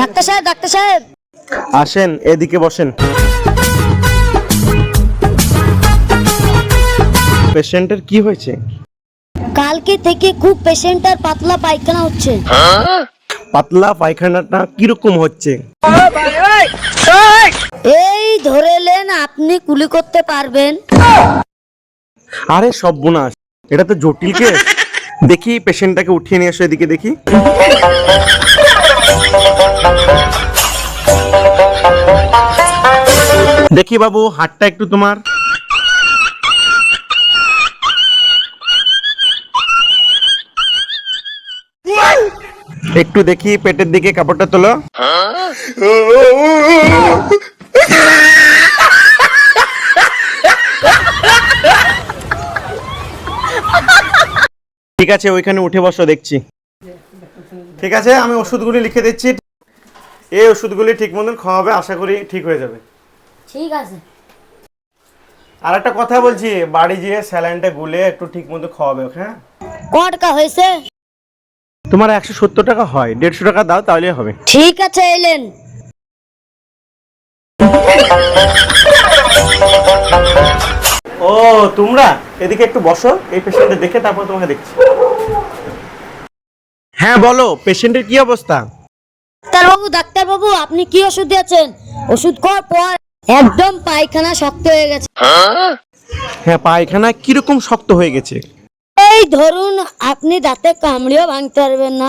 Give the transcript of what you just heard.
Doctor সাহেব doctor সাহেব। আসেন এদিকে বসেন। পেশেন্টের কি হয়েছে? কালকে থেকে খুব পেশেন্টার পাতলা পায়খানা হচ্ছে। পাতলা পায়খানাটা কীরকম হচ্ছে? এই ধরেলেন আপনি কুলি করতে পারবেন। আরে সর্বনাশ এটা তো জটিল কেস দেখি পেশেন্টটাকে উঠিয়ে নিয়ে এসো এদিকে দেখি। দেখি বাবু, হাতটা একটু তোমার। একটু দেখি পেটের দিকে কাপড়টা তোলো। ঠিক আছে, ওইখানে উঠে বসো, দেখছি। ঠিক আছে, আমি ওষুধগুলি লিখে দিচ্ছি। এই ওষুধগুলি ঠিক মতন খাওয়াবে আশা করি ঠিক হয়ে যাবে। ঠিক আছে। আর একটা কথা বলছি বাড়ি গিয়ে স্যালাইনটা গুলে একটু ঠিক মতো খাওয়াবে ওকে? হ্যাঁ ক টাকা হয়েছে। তোমার একশো সত্তর টাকা হয় দেড়শো টাকা দাও তাহলে হবে। ঠিক আছে এলেন। ও তোমরা? এদিকে একটু বসো এই পেশেন্টটা দেখে তারপর তোমাকে দেখছি। হ্যাঁ বলো পেশেন্টের কি অবস্থা? ডাক্তারবাবু ডাক্তারবাবু আপনি কি ওষুধ দিয়েছেন? ওষুধ খাওয়ার পর একদম পায়খানা শক্ত হয়ে গেছে। হ্যাঁ পায়খানা কীরকম শক্ত হয়ে গেছে? এই ধরুন আপনি দাঁতে কামড়িও ভাঙতে পারবেন না।